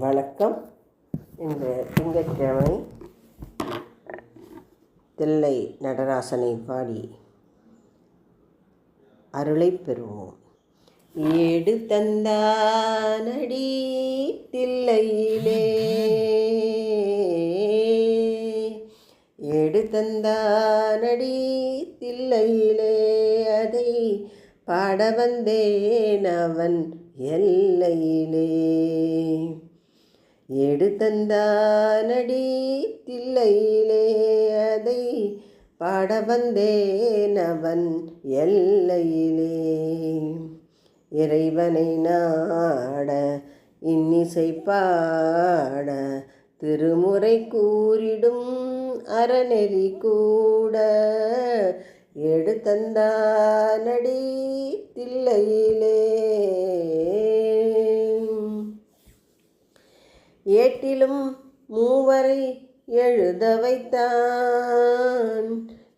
வணக்கம். இந்த திங்கட்கிழமை தில்லை நடராசனை பாடி அருளை பெறுவோம். ஏடு தந்தானடி தில்லையிலே. ஏடு தந்தானடி தில்லையிலே. அதை பாட வந்தேன் அவன் எல்லையிலே. ஏடு தில்லையிலே அதை பாட வந்தேன் அவன் எல்லையிலே. இறைவனை நாட இன்னிசை பாட திருமுறை கூறிடும் அறநெறி கூட. எடுத்தந்தானடி தில்லையிலே ஏட்டிலும் மூவரை எழுத வைத்தான்.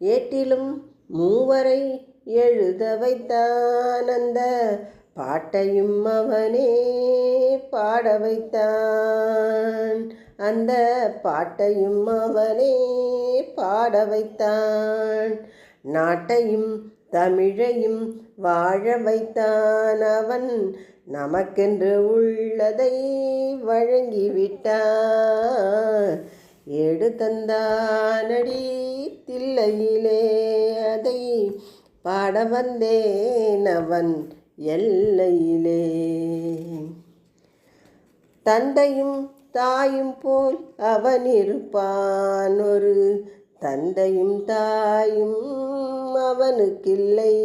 ஏட்டிலும் மூவரை எழுத வைத்தான். அந்த பாட்டையும் அவனே பாட வைத்தான். அந்த பாட்டையும் அவனே பாட வைத்தான். நாட்டையும் தமிழையும் வாழ வைத்தான் அவன். நமக்கென்று உள்ளதை வழங்கிவிட்டான் எடு தந்தானடி தில்லையிலே அதை பாட வந்தேன் அவன் எல்லையிலே. தந்தையும் தாயும் போல் அவன் இருப்பான். ஒரு தந்தையும் தாயும் அவனுக்கில்லை.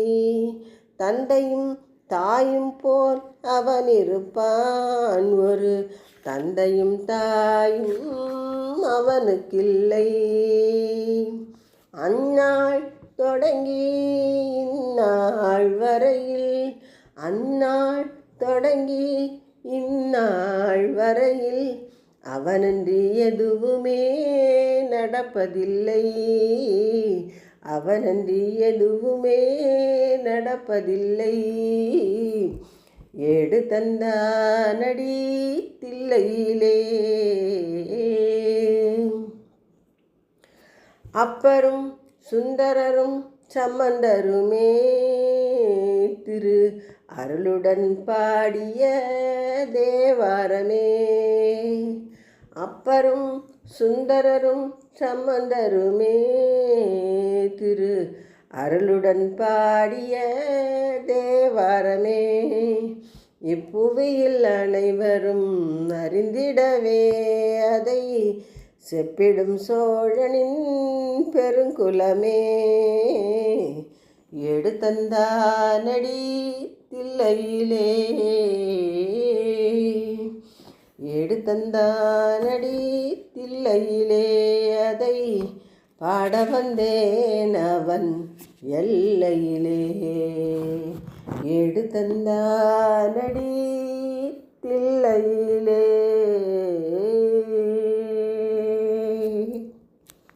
தந்தையும் தாயும் போல் அவன் இருப்பான். ஒரு தந்தையும் தாயும் அவனுக்கில்லை. அந்நாள் தொடங்கி இந்நாள் வரையில் அந்நாள் தொடங்கி இந்நாள் வரையில் அவனின்றி எதுவுமே நடப்பதில்லை. அவனின்றி எதுவுமே நடப்பதில்லை. ஏடு தந்தானடி தில்லையிலே. அப்பரும் சுந்தரரும் சம்பந்தருமே திரு அருளுடன் பாடிய தேவாரமே. அப்பரும் சுந்தரரும் சம்பந்தருமே திரு அருளுடன் பாடிய தேவாரமே இப்புவியில் அனைவரும் அறிந்திடவே அதை செப்பிடும் சோழனின் பெருங்குலமே. எடுத்தந்தானடி தில்லையிலே எடுத்தந்தானடி தில்லையிலே அதை பாட வந்தேன் அவன் எல்லையிலே. எடுத்தந்தானடி தில்லையிலே.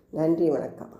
நன்றி வணக்கம்.